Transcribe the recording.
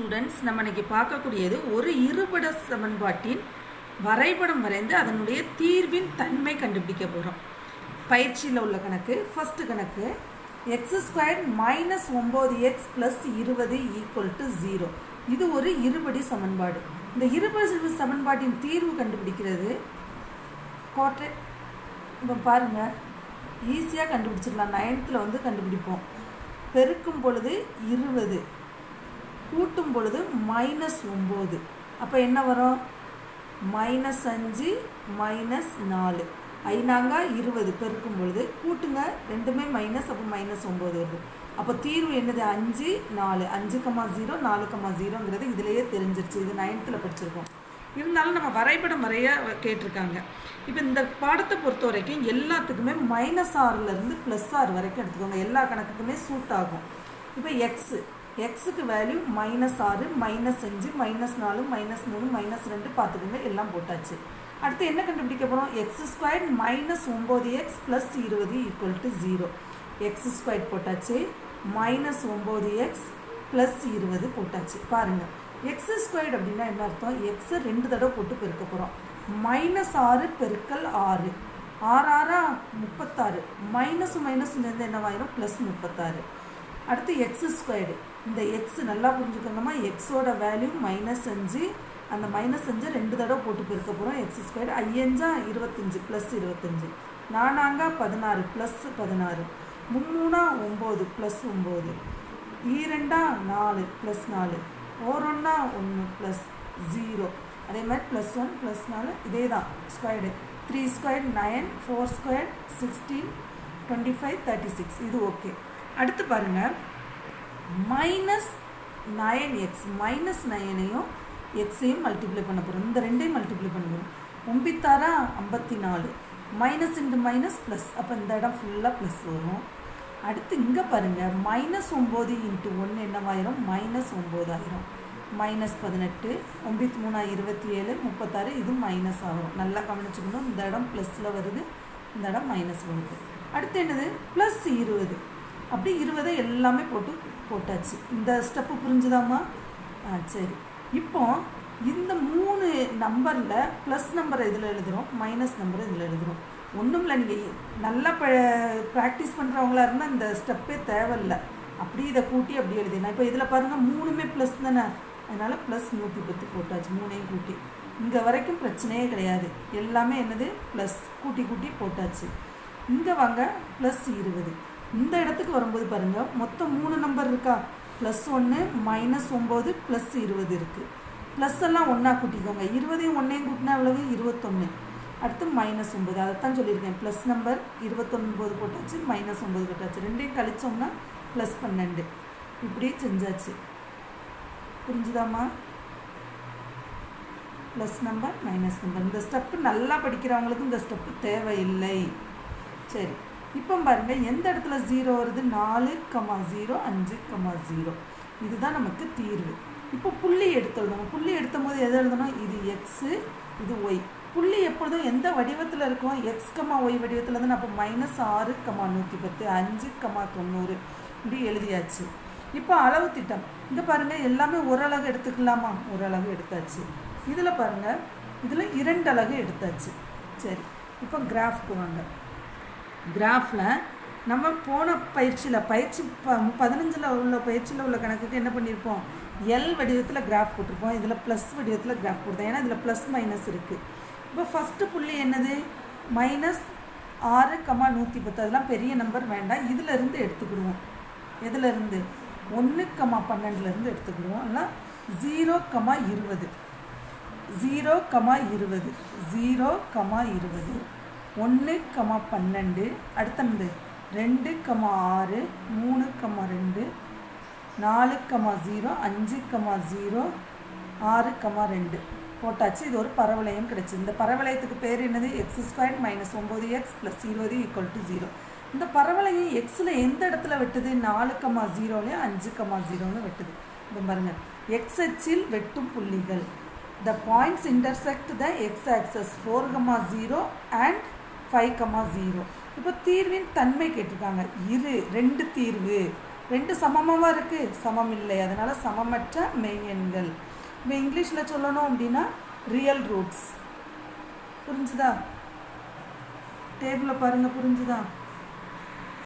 Students நம்ம இன்னைக்கு பார்க்கக்கூடியது ஒரு இருபட சமன்பாட்டின் வரைபடம் வரைந்து அதனுடைய தீர்வின் தன்மை கண்டுபிடிக்க போகிறோம் பயிற்சியில் உள்ள கணக்கு ஃபஸ்ட்டு கணக்கு. எக்ஸ் ஸ்கொயர் மைனஸ் ஒம்பது எக்ஸ் ப்ளஸ் இருபது ஈக்குவல் டு ஜீரோ இது ஒரு இருபடி சமன்பாடு. இந்த இருபடி சமன்பாட்டின் தீர்வு கண்டுபிடிக்கிறது கோட்டை இப்போ பாருங்கள் ஈஸியாக கண்டுபிடிச்சிடலாம். நைன்த்தில் வந்து கண்டுபிடிப்போம். பெருக்கும் பொழுது இருபது. கூட்டும் பொழுது மைனஸ் ஒம்பது அப்போ என்ன வரும்? மைனஸ் அஞ்சு மைனஸ் நாலு. ஐநாங்க இருபது பெருக்கும் பொழுது கூட்டுங்க ரெண்டுமே மைனஸ் அப்போ மைனஸ் ஒம்பது வருது. அப்போ தீர்வு என்னது? அஞ்சு நாலு. அஞ்சு கம்மா ஜீரோ நாலு கமா ஜீரோங்கிறது இதுலேயே தெரிஞ்சிருச்சு. இது நைன்த்தில் படிச்சிருக்கோம். இருந்தாலும் நம்ம வரைபடம் வரைய கேட்டிருக்காங்க. இப்போ இந்த பாடத்தை பொறுத்த வரைக்கும் எல்லாத்துக்குமே மைனஸ் ஆறுலேருந்து ப்ளஸ் ஆறு வரைக்கும் எடுத்துக்கோங்க. எல்லா கணக்குக்குமே சூட் ஆகும். இப்போ எக்ஸு எக்ஸுக்கு வேல்யூ மைனஸ் ஆறு மைனஸ் அஞ்சு மைனஸ் நாலு மைனஸ் மூணு மைனஸ் ரெண்டு பார்த்துக்கோங்க. எல்லாம் போட்டாச்சு. அடுத்து என்ன கண்டுபிடிக்க போகிறோம் எக்ஸ் ஸ்கொயர் மைனஸ் ஒம்பது எக்ஸ் ப்ளஸ் இருபது equal to zero x square போட்டாச்சு. மைனஸ் ஒம்பது எக்ஸ் ப்ளஸ் இருபது போட்டாச்சு. பாருங்கள் எக்ஸ் ஸ்கொயர்டு அப்படின்னா என்ன அர்த்தம்? எக்ஸை ரெண்டு தடவை போட்டு பெருக்க போகிறோம் மைனஸ் ஆறு பெருக்கல் ஆறு. ஆறு ஆறா? முப்பத்தாறு. மைனஸ் மைனஸ் சேர்ந்து என்னவாயிரும் ப்ளஸ் முப்பத்தாறு. அடுத்து எக்ஸ் ஸ்கொயர்டு இந்த எக்ஸ் நல்லா புரிஞ்சுக்கணுமா? எக்ஸோட வேல்யூ மைனஸ் அஞ்சு. அந்த மைனஸ் அஞ்சு ரெண்டு தடவை போட்டு பெருக்க போகிறோம் எக்ஸ் ஸ்கொயர்டு ஐயஞ்சா இருபத்தஞ்சு ப்ளஸ் இருபத்தஞ்சு. நானாங்கா பதினாறு ப்ளஸ் பதினாறு. மும்மூணா ஒம்பது ப்ளஸ் ஒம்பது. ஈரெண்டா நாலு ப்ளஸ் நாலு. ஓரொன்னா ஒன்று ப்ளஸ் ஜீரோ அதே மாதிரி ப்ளஸ் ஒன் ப்ளஸ் நாலு இதே தான் squared three square nine four square sixteen twenty five thirty six இது ஓகே அடுத்து பாருங்கள் மைனஸ் நயன் எக்ஸ் மைனஸ் நயனையும் எக்ஸையும் மல்டிப்ளை பண்ண போகிறோம் இந்த ரெண்டையும் மல்டிப்ளை பண்ண போகிறோம் ஒம்பித்தாரா ஐம்பத்தி நாலு மைனஸ் இன்ட்டு மைனஸ் ப்ளஸ் அப்போ இந்த இடம் ஃபுல்லாக ப்ளஸ் வரும். அடுத்து இங்கே பாருங்கள் மைனஸ் ஒம்பது இன்ட்டு ஒன்று என்னவாயிரும்? மைனஸ் ஒம்போதாயிரம் மைனஸ் பதினெட்டு ஒம்பத்தி மூணா இருபத்தி ஏழு முப்பத்தாறு இது மைனஸ் ஆகும். நல்லா கவனிச்சுக்கணும். இந்த இடம் ப்ளஸில் வருது. இந்த இடம் மைனஸ் வருது. அடுத்து என்னது? ப்ளஸ் இருபது. அப்படி இருபதை எல்லாமே போட்டு போட்டாச்சு. இந்த ஸ்டெப்பு புரிஞ்சுதாம்மா? ஆ சரி. இப்போ இந்த மூணு நம்பரில் ப்ளஸ் நம்பரை இதில் எழுதுகிறோம் மைனஸ் நம்பரை இதில் எழுதுகிறோம் ஒன்றும் இல்லை நீங்கள் நல்லா ப ப்ராக்டிஸ் பண்ணுறவங்களா இருந்தால் இந்த ஸ்டெப்பே தேவையில்லை. அப்படி இதை கூட்டி அப்படி எழுதினா இப்போ இதில் பாருங்கள் மூணுமே ப்ளஸ் தானே? அதனால் ப்ளஸ் நூற்றி பத்து போட்டாச்சு மூணையும் கூட்டி. இங்கே வரைக்கும் பிரச்சனையே கிடையாது. எல்லாமே என்னது? ப்ளஸ் கூட்டி கூட்டி போட்டாச்சு. இங்கே வாங்க ப்ளஸ் இருபது. இந்த இடத்துக்கு வரும்போது பாருங்கள் மொத்தம் மூணு நம்பர் இருக்கா? ப்ளஸ் ஒன்று மைனஸ் ஒம்பது ப்ளஸ் இருபது இருக்குது ப்ளஸ் எல்லாம் ஒன்றா கூட்டிக்கோங்க. இருபதையும் ஒன்றையும் கூட்டினா எவ்வளவு? இருபத்தொன்று அடுத்து மைனஸ் ஒம்பது அதைத்தான் சொல்லியிருக்கேன். ப்ளஸ் நம்பர் இருபத்தொன்பது போட்டாச்சு மைனஸ் ஒம்பது போட்டாச்சு. ரெண்டையும் கழிச்சோம்னா ப்ளஸ் பன்னெண்டு. இப்படி செஞ்சாச்சு. புரிஞ்சுதாம்மா? ப்ளஸ் நம்பர் மைனஸ் நம்பர் இந்த ஸ்டெப்பு நல்லா படிக்கிறவங்களுக்கு இந்த ஸ்டெப்பு தேவையில்லை. சரி. இப்போ பாருங்கள் எந்த இடத்துல ஜீரோ வருது? நாலு கமா ஜீரோ அஞ்சு கமா ஜீரோ இதுதான் நமக்கு தீர்வு. இப்போ புள்ளி எடுத்து எழுதணும். புள்ளி எடுத்தும் போது எது எழுதணும்? இது எக்ஸு இது ஒய் புள்ளி எப்பொழுதும் எந்த வடிவத்தில் இருக்கும்? எக்ஸ் கமா ஒய் வடிவத்தில் தான் அப்போ மைனஸ் ஆறு கமா நூற்றி பத்து அஞ்சு கமா தொண்ணூறு. இப்படி எழுதியாச்சு. இப்போ அளவு திட்டம். இங்கே பாருங்கள் எல்லாமே ஒரு அழகு எடுத்துக்கலாமா? ஒரு அழகு எடுத்தாச்சு. இதில் பாருங்கள் இதில் இரண்டு அழகு எடுத்தாச்சு. சரி இப்போ கிராஃப்க்கு வாங்க. கிராஃபில் நம்ம போன பயிற்சியில் பயிற்சி ப பதினஞ்சில் உள்ள பயிற்சியில் உள்ள கணக்குக்கு என்ன பண்ணியிருப்போம் எல் வடிவத்தில் கிராஃப் போட்டிருப்போம். இதில் ப்ளஸ் வடிவத்தில் கிராஃப் கொடுத்தோம் ஏன்னா இதில் ப்ளஸ் மைனஸ் இருக்குது இப்போ ஃபஸ்ட்டு புள்ளி என்னது? மைனஸ் ஆறு கமா நூற்றி பத்து. அதெல்லாம் பெரிய நம்பர் வேண்டாம். இதிலேருந்து எடுத்துக்கிடுவோம். எதுலேருந்து ஒன்று கமா பன்னெண்டுலேருந்து எடுத்துக்கிடுவோம். ஆனால் ஜீரோ கமா இருபது. ஜீரோ கமா இருபது. ஜீரோ கமா இருபது. ஒன்று கமா பன்னெண்டு அடுத்தது ரெண்டு கமா ஆறு மூணு கமா ரெண்டு நாலு கமா ஜீரோ அஞ்சு கமா ஜீரோ ஆறு கமா ரெண்டு. போட்டாச்சு. இது ஒரு பரவளையம் கிடச்சி. இந்த பரவளையத்துக்கு பேர் என்னது? எக்ஸ் ஸ்கொயர் மைனஸ் ஒம்பது எக்ஸ் ப்ளஸ் இருபது ஈக்குவல் டு ஜீரோ இந்த பரவளையம் எக்ஸில் எந்த இடத்துல வெட்டுது? நாலு கமா ஜீரோலையும் அஞ்சு கமா ஜீரோன்னு வெட்டுது. இப்போ பாருங்கள் எக்ஸ் அச்சில் வெட்டும் புள்ளிகள். The points intersect the x axis four comma zero and five comma zero இப்போ தீர்வின் தன்மை கேட்டிருக்காங்க. இரு ரெண்டு தீர்வு. ரெண்டு சமமாக இருக்குது சமம் இல்லை. அதனால் சமமற்ற மெய்யெண்கள். இப்போ இங்கிலீஷில் சொல்லணும் அப்படின்னா ரியல் ரூட்ஸ் புரிஞ்சுதா? டேபிளில் பாருங்கள் புரிஞ்சுதா?